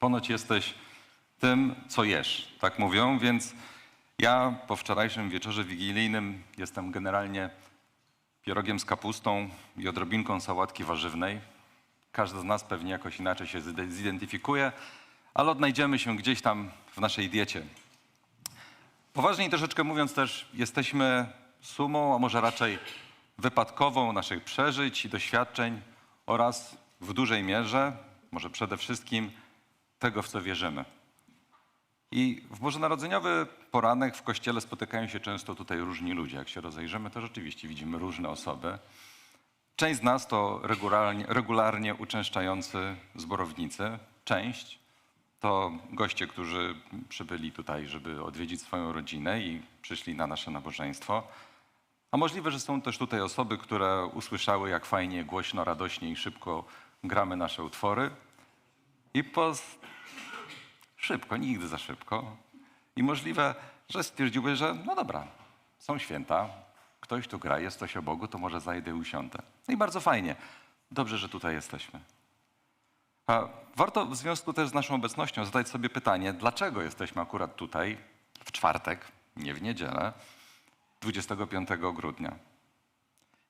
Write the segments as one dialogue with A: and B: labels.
A: Ponoć jesteś tym, co jesz, tak mówią, więc ja po wczorajszym wieczorze wigilijnym jestem generalnie pierogiem z kapustą i odrobinką sałatki warzywnej. Każdy z nas pewnie jakoś inaczej się zide- zidentyfikuje, ale odnajdziemy się gdzieś tam w naszej diecie. Poważniej troszeczkę mówiąc też, jesteśmy sumą, a może raczej wypadkową naszych przeżyć i doświadczeń oraz w dużej mierze, może przede wszystkim tego, w co wierzymy. I w bożonarodzeniowy poranek w kościele spotykają się często tutaj różni ludzie. Jak się rozejrzymy, to rzeczywiście widzimy różne osoby. Część z nas to regularnie, regularnie uczęszczający zborownicy, część to goście, którzy przybyli tutaj, żeby odwiedzić swoją rodzinę i przyszli na nasze nabożeństwo. A możliwe, że są też tutaj osoby, które usłyszały, jak fajnie, głośno, radośnie i szybko gramy nasze utwory. I po szybko, nigdy za szybko. I możliwe, że stwierdziły, że no dobra, są święta, ktoś tu gra, jest coś o Bogu, to może zajdę i usiądę. No i bardzo fajnie. Dobrze, że tutaj jesteśmy. A warto w związku też z naszą obecnością zadać sobie pytanie, dlaczego jesteśmy akurat tutaj w czwartek, nie w niedzielę, 25 grudnia.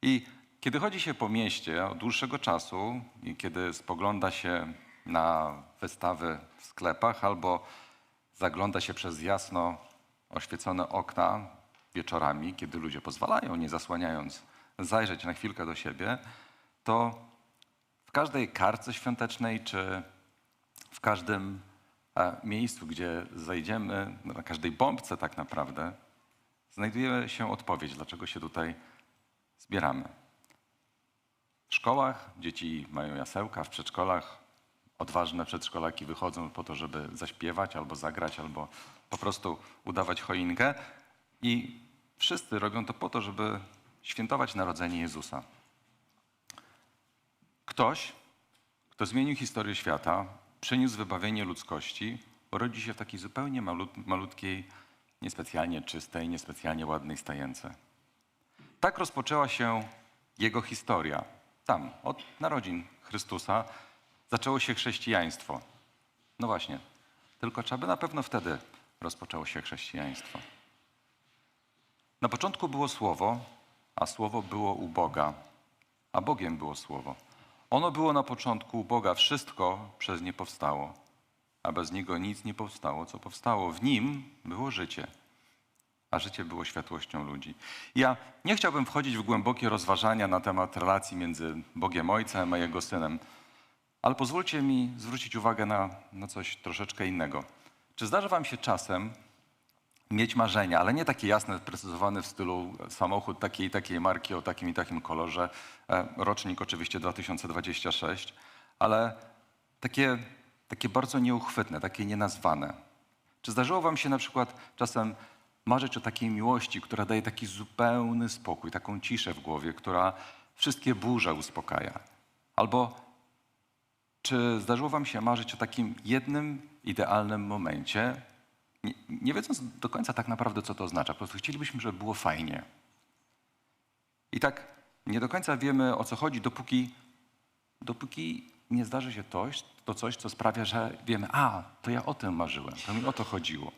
A: I kiedy chodzi się po mieście od dłuższego czasu i kiedy spogląda się na wystawy w sklepach albo zagląda się przez jasno oświecone okna wieczorami, kiedy ludzie pozwalają, nie zasłaniając, zajrzeć na chwilkę do siebie, to w każdej karce świątecznej czy w każdym e, miejscu, gdzie zajdziemy, na każdej bombce tak naprawdę, znajduje się odpowiedź, dlaczego się tutaj zbieramy. W szkołach dzieci mają jasełka, w przedszkolach odważne przedszkolaki wychodzą po to, żeby zaśpiewać albo zagrać, albo po prostu udawać choinkę. I wszyscy robią to po to, żeby świętować narodzenie Jezusa. Ktoś, kto zmienił historię świata, przyniósł wybawienie ludzkości, urodzi się w takiej zupełnie malut, malutkiej, niespecjalnie czystej, niespecjalnie ładnej stajence. Tak rozpoczęła się jego historia. Tam, od narodzin Chrystusa, zaczęło się chrześcijaństwo. No właśnie, tylko czy aby na pewno wtedy rozpoczęło się chrześcijaństwo. Na początku było Słowo, a Słowo było u Boga, a Bogiem było Słowo. Ono było na początku u Boga, wszystko przez nie powstało, a bez Niego nic nie powstało, co powstało. W Nim było życie, a życie było światłością ludzi. Ja nie chciałbym wchodzić w głębokie rozważania na temat relacji między Bogiem Ojcem a Jego Synem, ale pozwólcie mi zwrócić uwagę na, na coś troszeczkę innego. Czy zdarza Wam się czasem mieć marzenia, ale nie takie jasne, sprecyzowane w stylu samochód takiej i takiej marki o takim i takim kolorze, e, rocznik oczywiście 2026, ale takie, takie bardzo nieuchwytne, takie nienazwane. Czy zdarzyło Wam się na przykład czasem marzyć o takiej miłości, która daje taki zupełny spokój, taką ciszę w głowie, która wszystkie burze uspokaja? Albo czy zdarzyło Wam się marzyć o takim jednym idealnym momencie, nie, nie wiedząc do końca tak naprawdę, co to oznacza? Po prostu chcielibyśmy, żeby było fajnie. I tak nie do końca wiemy, o co chodzi, dopóki, dopóki nie zdarzy się to, to coś, co sprawia, że wiemy, a, to ja o tym marzyłem, to mi o to chodziło.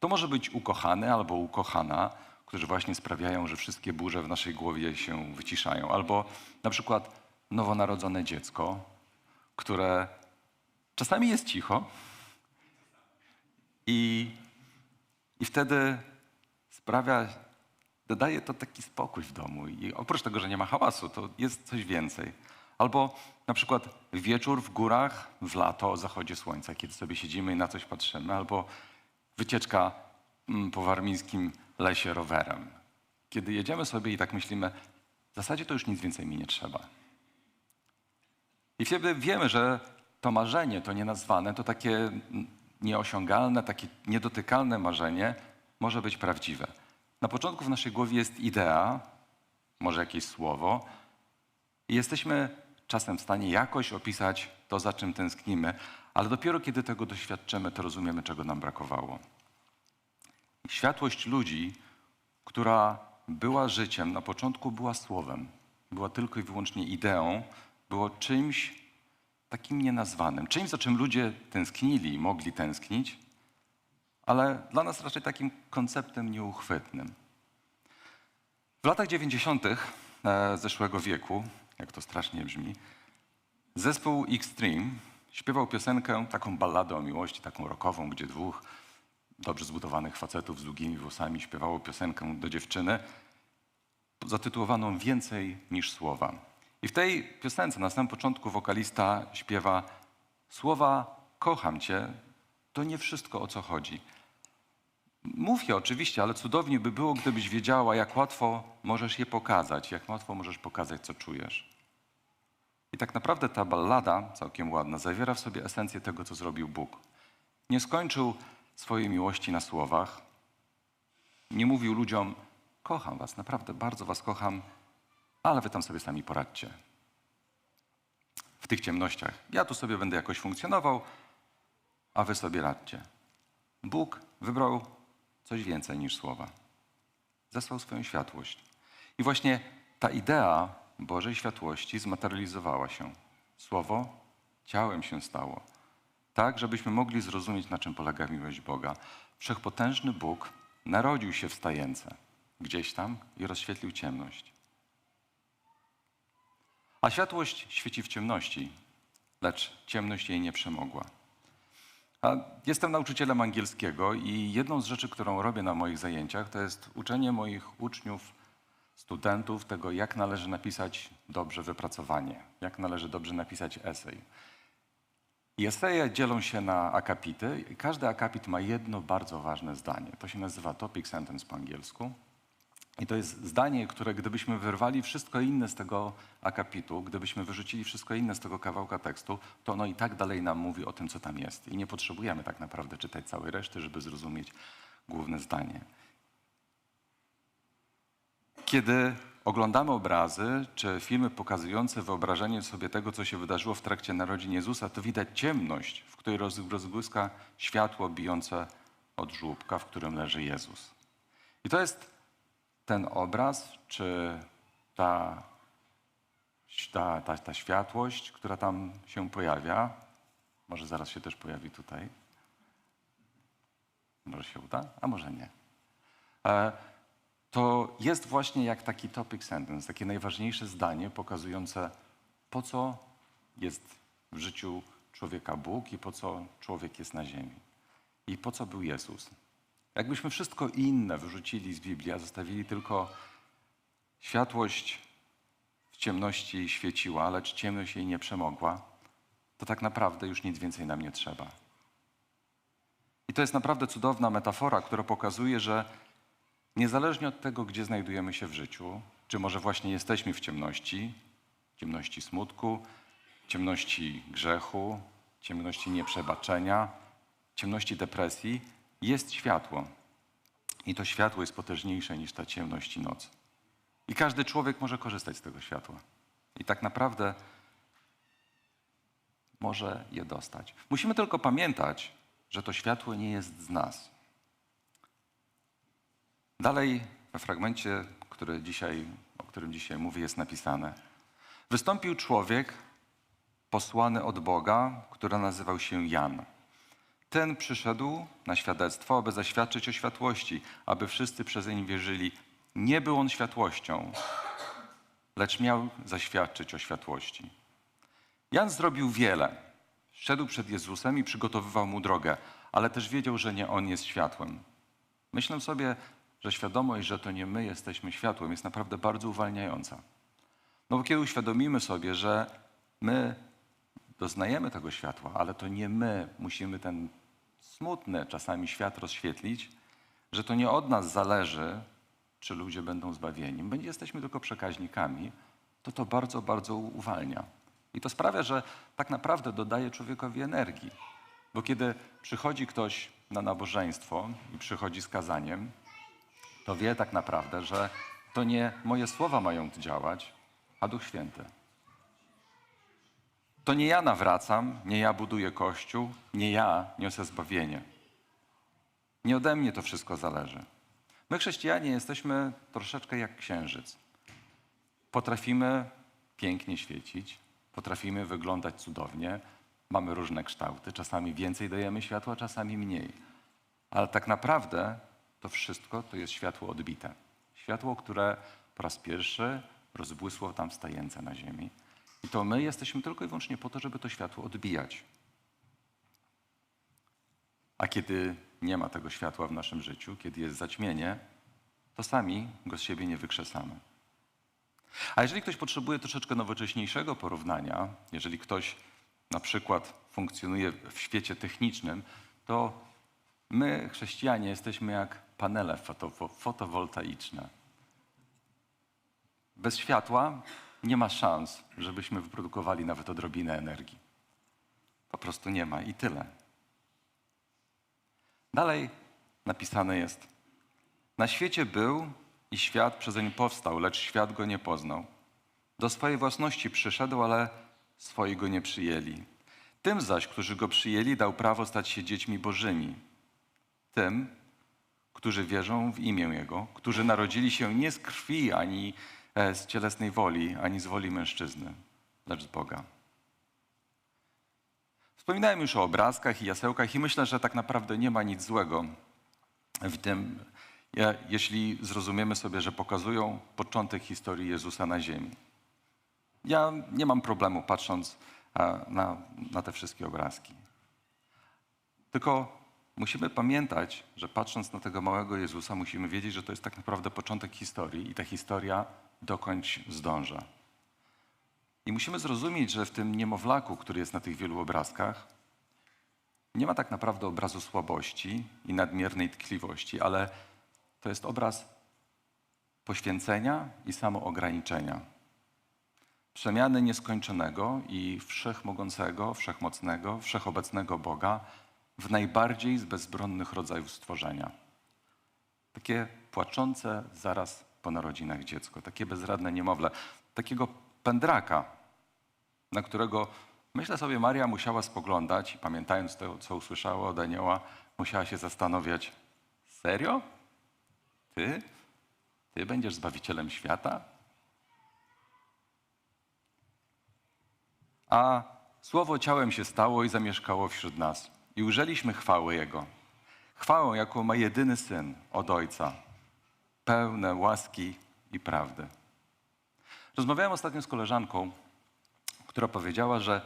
A: To może być ukochany albo ukochana, którzy właśnie sprawiają, że wszystkie burze w naszej głowie się wyciszają. Albo na przykład nowonarodzone dziecko, które czasami jest cicho i, i wtedy sprawia, dodaje to taki spokój w domu. I oprócz tego, że nie ma hałasu, to jest coś więcej. Albo na przykład wieczór w górach, w lato, o zachodzie słońca, kiedy sobie siedzimy i na coś patrzymy, albo wycieczka mm, po warmińskim lesie rowerem. Kiedy jedziemy sobie i tak myślimy, w zasadzie to już nic więcej mi nie trzeba. I wtedy wiemy, że to marzenie, to nienazwane, to takie nieosiągalne, takie niedotykalne marzenie może być prawdziwe. Na początku w naszej głowie jest idea, może jakieś słowo, i jesteśmy czasem w stanie jakoś opisać to, za czym tęsknimy, ale dopiero kiedy tego doświadczymy, to rozumiemy, czego nam brakowało. Światłość ludzi, która była życiem, na początku była słowem, była tylko i wyłącznie ideą, było czymś, takim nienazwanym, czymś, za czym ludzie tęsknili, mogli tęsknić, ale dla nas raczej takim konceptem nieuchwytnym. W latach 90. e, zeszłego wieku, jak to strasznie brzmi, zespół Extreme śpiewał piosenkę, taką balladę o miłości, taką rockową, gdzie dwóch dobrze zbudowanych facetów z długimi włosami śpiewało piosenkę do dziewczyny, zatytułowaną Więcej niż słowa. I w tej piosence na samym początku wokalista śpiewa słowa kocham cię, to nie wszystko o co chodzi. Mów je oczywiście, ale cudownie by było, gdybyś wiedziała, jak łatwo możesz je pokazać, jak łatwo możesz pokazać, co czujesz. I tak naprawdę ta ballada, całkiem ładna, zawiera w sobie esencję tego, co zrobił Bóg. Nie skończył swojej miłości na słowach, nie mówił ludziom, kocham was, naprawdę bardzo was kocham, ale wy tam sobie sami poradźcie. W tych ciemnościach. Ja tu sobie będę jakoś funkcjonował, a wy sobie radźcie. Bóg wybrał coś więcej niż słowa. Zesłał swoją światłość. I właśnie ta idea Bożej światłości zmaterializowała się. Słowo ciałem się stało. Tak, żebyśmy mogli zrozumieć, na czym polega miłość Boga. Wszechpotężny Bóg narodził się w stajence, gdzieś tam i rozświetlił ciemność. A światłość świeci w ciemności, lecz ciemność jej nie przemogła. A jestem nauczycielem angielskiego i jedną z rzeczy, którą robię na moich zajęciach, to jest uczenie moich uczniów, studentów tego, jak należy napisać dobrze wypracowanie, jak należy dobrze napisać esej. I eseje dzielą się na akapity każdy akapit ma jedno bardzo ważne zdanie. To się nazywa topic sentence po angielsku. I to jest zdanie, które gdybyśmy wyrwali wszystko inne z tego akapitu, gdybyśmy wyrzucili wszystko inne z tego kawałka tekstu, to ono i tak dalej nam mówi o tym, co tam jest. I nie potrzebujemy tak naprawdę czytać całej reszty, żeby zrozumieć główne zdanie. Kiedy oglądamy obrazy czy filmy pokazujące wyobrażenie sobie tego, co się wydarzyło w trakcie narodzin Jezusa, to widać ciemność, w której roz- rozbłyska światło bijące od żłóbka, w którym leży Jezus. I to jest ten obraz, czy ta, ta, ta, ta światłość, która tam się pojawia, może zaraz się też pojawi tutaj. Może się uda, a może nie. E, to jest właśnie jak taki topic sentence, takie najważniejsze zdanie pokazujące, po co jest w życiu człowieka Bóg i po co człowiek jest na ziemi. I po co był Jezus. Jakbyśmy wszystko inne wyrzucili z Biblii, a zostawili tylko światłość w ciemności świeciła, lecz ciemność jej nie przemogła, to tak naprawdę już nic więcej nam nie trzeba. I to jest naprawdę cudowna metafora, która pokazuje, że niezależnie od tego, gdzie znajdujemy się w życiu, czy może właśnie jesteśmy w ciemności, ciemności smutku, ciemności grzechu, ciemności nieprzebaczenia, ciemności depresji, jest światło. I to światło jest potężniejsze niż ta ciemność i noc. I każdy człowiek może korzystać z tego światła. I tak naprawdę może je dostać. Musimy tylko pamiętać, że to światło nie jest z nas. Dalej we fragmencie, który dzisiaj, o którym dzisiaj mówię, jest napisane. Wystąpił człowiek posłany od Boga, który nazywał się Jan. Ten przyszedł na świadectwo, aby zaświadczyć o światłości, aby wszyscy przez nie wierzyli. Nie był on światłością, lecz miał zaświadczyć o światłości. Jan zrobił wiele. Szedł przed Jezusem i przygotowywał mu drogę, ale też wiedział, że nie on jest światłem. Myślę sobie, że świadomość, że to nie my jesteśmy światłem, jest naprawdę bardzo uwalniająca. No bo kiedy uświadomimy sobie, że my doznajemy tego światła, ale to nie my musimy ten smutny czasami świat rozświetlić, że to nie od nas zależy, czy ludzie będą zbawieni. My jesteśmy tylko przekaźnikami, to to bardzo, bardzo uwalnia. I to sprawia, że tak naprawdę dodaje człowiekowi energii. Bo kiedy przychodzi ktoś na nabożeństwo i przychodzi z kazaniem, to wie tak naprawdę, że to nie moje słowa mają działać, a Duch Święty. To nie ja nawracam, nie ja buduję kościół, nie ja niosę zbawienie. Nie ode mnie to wszystko zależy. My, chrześcijanie, jesteśmy troszeczkę jak księżyc. Potrafimy pięknie świecić, potrafimy wyglądać cudownie, mamy różne kształty, czasami więcej dajemy światła, czasami mniej. Ale tak naprawdę to wszystko to jest światło odbite. Światło, które po raz pierwszy rozbłysło tam stające na ziemi. I to my jesteśmy tylko i wyłącznie po to, żeby to światło odbijać. A kiedy nie ma tego światła w naszym życiu, kiedy jest zaćmienie, to sami go z siebie nie wykrzesamy. A jeżeli ktoś potrzebuje troszeczkę nowocześniejszego porównania, jeżeli ktoś na przykład funkcjonuje w świecie technicznym, to my, chrześcijanie, jesteśmy jak panele foto- fotowoltaiczne. Bez światła nie ma szans, żebyśmy wyprodukowali nawet odrobinę energii. Po prostu nie ma i tyle. Dalej napisane jest: Na świecie był i świat przezeń powstał, lecz świat go nie poznał. Do swojej własności przyszedł, ale swoi go nie przyjęli. Tym zaś, którzy go przyjęli, dał prawo stać się dziećmi bożymi. Tym, którzy wierzą w imię Jego, którzy narodzili się nie z krwi ani z cielesnej woli, ani z woli mężczyzny, lecz z Boga. Wspominałem już o obrazkach i jasełkach i myślę, że tak naprawdę nie ma nic złego w tym, je- jeśli zrozumiemy sobie, że pokazują początek historii Jezusa na ziemi. Ja nie mam problemu patrząc e, na, na te wszystkie obrazki. Tylko musimy pamiętać, że patrząc na tego małego Jezusa, musimy wiedzieć, że to jest tak naprawdę początek historii i ta historia dokądś zdąża. I musimy zrozumieć, że w tym niemowlaku, który jest na tych wielu obrazkach, nie ma tak naprawdę obrazu słabości i nadmiernej tkliwości, ale to jest obraz poświęcenia i samoograniczenia. Przemiany nieskończonego i wszechmogącego, wszechmocnego, wszechobecnego Boga w najbardziej z bezbronnych rodzajów stworzenia. Takie płaczące zaraz po narodzinach dziecko, takie bezradne niemowlę, takiego pędraka, na którego myślę sobie Maria musiała spoglądać i pamiętając to, co usłyszała od anioła, musiała się zastanawiać, serio? Ty? Ty będziesz Zbawicielem świata? A Słowo ciałem się stało i zamieszkało wśród nas. I ujrzeliśmy chwały Jego. Chwałę, jaką ma jedyny Syn od Ojca, pełne łaski i prawdy. Rozmawiałem ostatnio z koleżanką, która powiedziała, że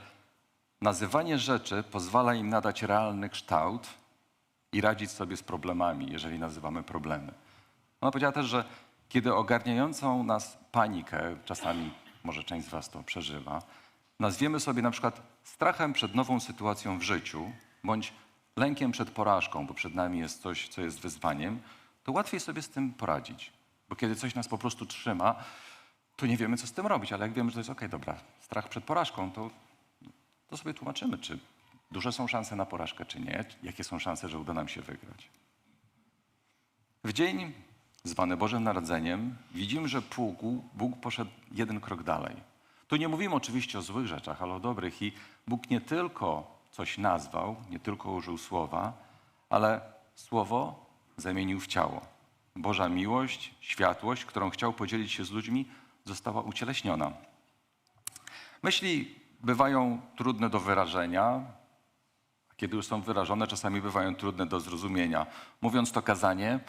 A: nazywanie rzeczy pozwala im nadać realny kształt i radzić sobie z problemami, jeżeli nazywamy problemy. Ona powiedziała też, że kiedy ogarniającą nas panikę, czasami może część z Was to przeżywa, nazwiemy sobie na przykład strachem przed nową sytuacją w życiu, bądź lękiem przed porażką, bo przed nami jest coś, co jest wyzwaniem, to łatwiej sobie z tym poradzić. Bo kiedy coś nas po prostu trzyma, to nie wiemy, co z tym robić, ale jak wiemy, że to jest okej, dobra, strach przed porażką, to, to sobie tłumaczymy, czy duże są szanse na porażkę, czy nie, jakie są szanse, że uda nam się wygrać. W dzień zwany Bożym Narodzeniem widzimy, że Bóg, Bóg poszedł jeden krok dalej. Tu nie mówimy oczywiście o złych rzeczach, ale o dobrych i Bóg nie tylko coś nazwał, nie tylko użył słowa, ale słowo zamienił w ciało. Boża miłość, światłość, którą chciał podzielić się z ludźmi, została ucieleśniona. Myśli bywają trudne do wyrażenia, a kiedy już są wyrażone, czasami bywają trudne do zrozumienia. Mówiąc to kazanie,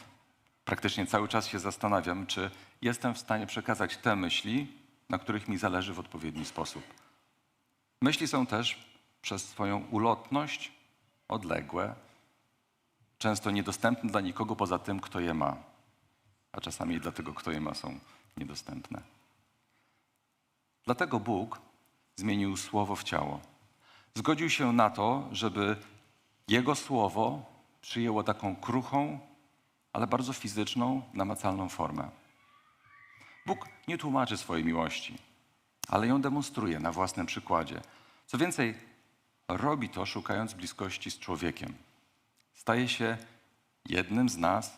A: praktycznie cały czas się zastanawiam, czy jestem w stanie przekazać te myśli, na których mi zależy w odpowiedni sposób. Myśli są też przez swoją ulotność odległe, często niedostępne dla nikogo poza tym, kto je ma, a czasami dla tego, kto je ma, są niedostępne. Dlatego Bóg zmienił słowo w ciało. Zgodził się na to, żeby Jego słowo przyjęło taką kruchą, ale bardzo fizyczną, namacalną formę. Bóg nie tłumaczy swojej miłości, ale ją demonstruje na własnym przykładzie. Co więcej, robi to szukając bliskości z człowiekiem. Staje się jednym z nas,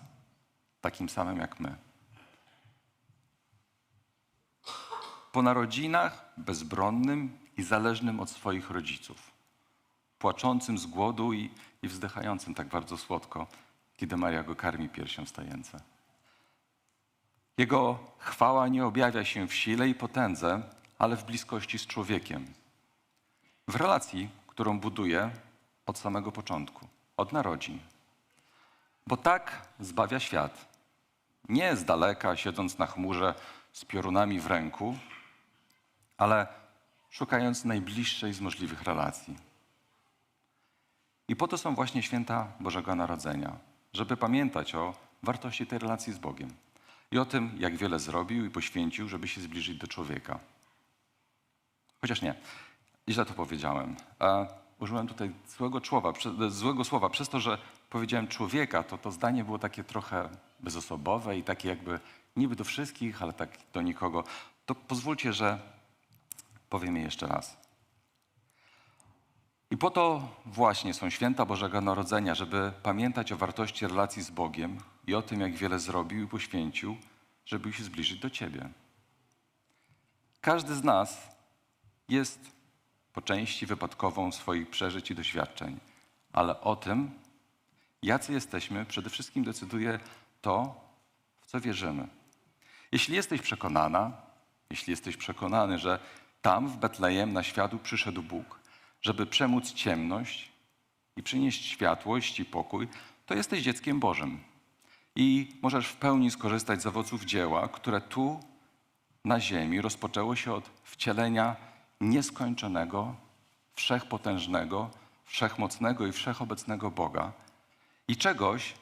A: takim samym jak my. Po narodzinach bezbronnym i zależnym od swoich rodziców, płaczącym z głodu i, i wzdychającym tak bardzo słodko, kiedy Maria go karmi piersią wstające. Jego chwała nie objawia się w sile i potędze, ale w bliskości z człowiekiem. w relacji, którą buduje od samego początku, od narodzin. Bo tak zbawia świat. Nie z daleka, siedząc na chmurze z piorunami w ręku, ale szukając najbliższej z możliwych relacji. I po to są właśnie święta Bożego Narodzenia, żeby pamiętać o wartości tej relacji z Bogiem i o tym, jak wiele zrobił i poświęcił, żeby się zbliżyć do człowieka. Chociaż nie, źle to powiedziałem. Użyłem tutaj złego prze- złego słowa. Przez to, że powiedziałem człowieka, to to zdanie było takie trochę bezosobowe i takie jakby niby do wszystkich, ale tak do nikogo. To pozwólcie, że powiem je jeszcze raz. I po to właśnie są święta Bożego Narodzenia, żeby pamiętać o wartości relacji z Bogiem i o tym, jak wiele zrobił i poświęcił, żeby się zbliżyć do Ciebie. Każdy z nas jest po części wypadkową swoich przeżyć i doświadczeń, ale o tym, jacy jesteśmy, przede wszystkim decyduje to, w co wierzymy. Jeśli jesteś przekonana, jeśli jesteś przekonany, że tam w Betlejem na światu przyszedł Bóg, żeby przemóc ciemność i przynieść światłość i pokój, to jesteś dzieckiem Bożym. I możesz w pełni skorzystać z owoców dzieła, które tu na ziemi rozpoczęło się od wcielenia nieskończonego, wszechpotężnego, wszechmocnego i wszechobecnego Boga i czegoś,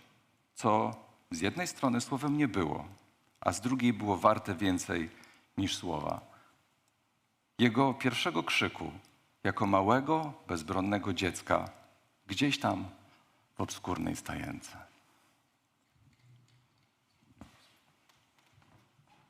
A: co z jednej strony słowem nie było, a z drugiej było warte więcej niż słowa. Jego pierwszego krzyku, jako małego, bezbronnego dziecka, gdzieś tam w obskurnej stajence.